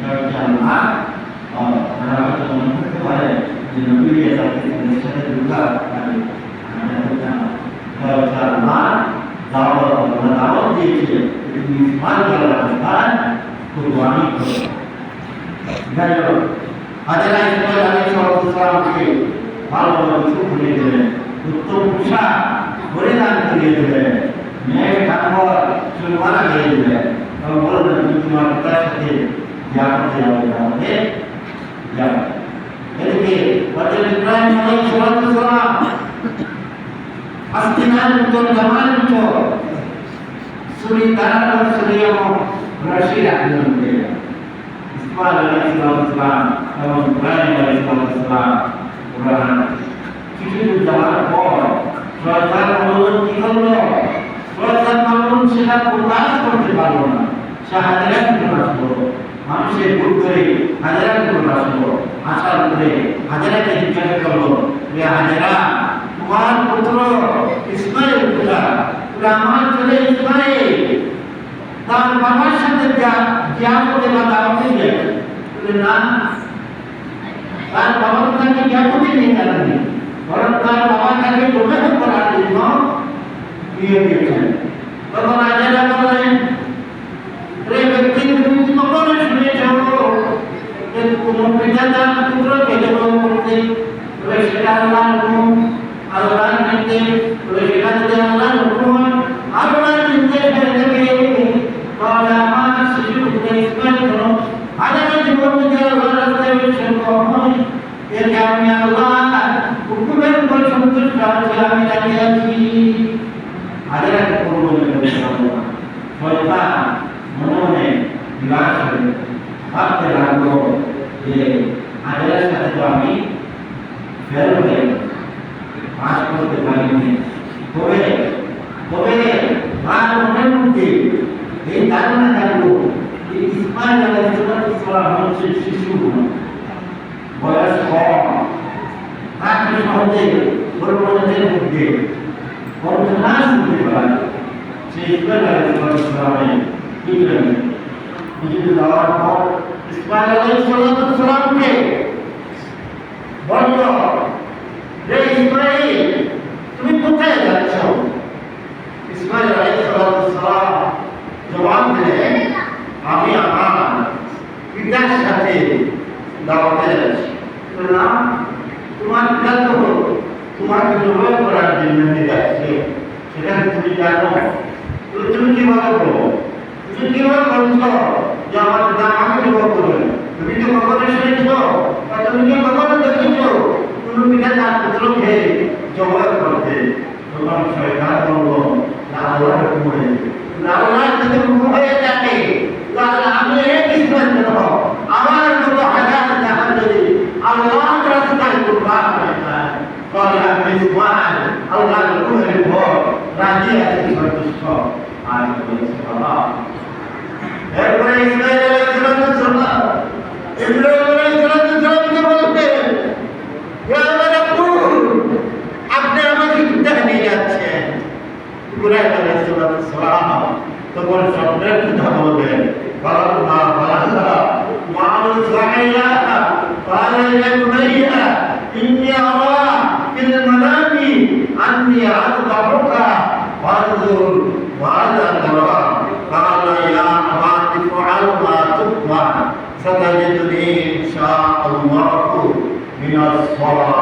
জানা তারা হয়তো মনে করতে পারে যে নবী তাদের সাথে দুর্গা জানা দাওয়াত আমরা দাওয়াত দিয়েছে তুমি ইসমাইল আলাইহিসসালাম কুরবানি করো যাই হোক হাজারা ইসমাইল আলাইহিসসালামকে ভালো ভালো কিছু খুলে দিলেন উত্তম পোশাক পরিধান করিয়ে দিলেন মেয়ে ঠাকুর চুলমালা লাগিয়ে দিলেন এবং বললেন তোমার পিতার সাথে করতে যাবে তাহলে যাবে এদিকে হযরত ইব্রাহিম আলাইহিস সালাম tanah dan suri yang bersirah dengan dia. Ismail alaihi salam, এবং ইব্রাহিম আলাইহিস সালাম সেটা প্রকাশ করতে পারল না মানুষের ভুল করে হাজারাত প্রকাশ করল আসার পরে হাজারাকে জিজ্ঞাসা করল যে হাজারা তোমার পুত্র ইসমাইল কোথায় বলে, আমার ছেলে ইসমাইল তার বাবার সাথে যা যা করতে বা দাওয়াতে গেছে বলে, না তার বাবা তো তাকে জ্ঞাপনে নিয়ে গেলেন বরং তার বাবা তাকে প্রবেশ করার জন্য বিয়ে দিয়েছেন তখন আজারা বললেন রে ব্যক্তি তুমি কখনো শুনেছ যে কোনো পিতা তার পুত্রকে যখন করতে তবে সেটা আল্লাহর হুকুম আল্লাহর নির্দেশ তবে সেটা যদি আল্লাহর হুকুম হয়, আল্লাহর নির্দেশ হয়ে যাবে তাহলে আমার শিশু পুত্র ইসমাইল হলো আগামী জীবন যদি আল্লাহর রাস্তায় বেশি কখনোই এর কারণে আল্লাহ হুকুমের উপর সন্তুষ্ট আছে আমি দাঁড়িয়ে আছি হাজার একটা করব শয়তান মনে মনে নিরাশ হয়ে ভাবতে লাগল সাথে তো আমি ফেল হয়ে পাস করতে পারিনি। তবে তবে তার মনের মধ্যে এই ধারণা থাকল যে ইসমাইল আলাইহিসসালাম হচ্ছে শিশু। বয়স কম। তাকে সহজে দুর্বলদের মধ্যে কল্পনা শুনতে পারে সেই ইসমাইল আলাইহিসসালামে কি করলেন কিছু যাওয়ার পর ইসমাইল আলাইহিসসালামকে বলল যে ইসমাইল তুমি কোথায় যাচ্ছ ইসমাইল আলাইহিসসালাম জবাব দিলেন আমি আমার পিতার সাথে দাওয়াতে যাচ্ছি বললাম তোমার পিতা তো তোমাকে জবাব করার জন্য নিয়ে যাচ্ছে সেটা তুমি জানো তুমি কীভাবে বলো তুমি কীভাবে বলছো? যে আমার পিতা আমাকে জবাব করবে। তুমি তো কখনো শুনেছ বা তুমি কি কখনো দেখেছ কোনো পিতা তার পুত্রকে জবাব করতে তখন শয়তান বলল আল্লাহ আমি কুরবান আমি রাজি আছি আর বলেছে, বাবা এরপরে ইসমাইল আলাইহিস সালাম ইব্রাহিম আলাইহিস সালামকে বলতেন ইয়া আমার আব্বু আপনি আমাকে কোথায় নিয়ে যাচ্ছেন ইব্রাহিম আলাইহিস সালাম তখন স্বপ্নের কথা বলবেন فلما بلغ معه السعي قال يا بني إني أرى في المنام أني أذبحك فانظر ماذا Wow.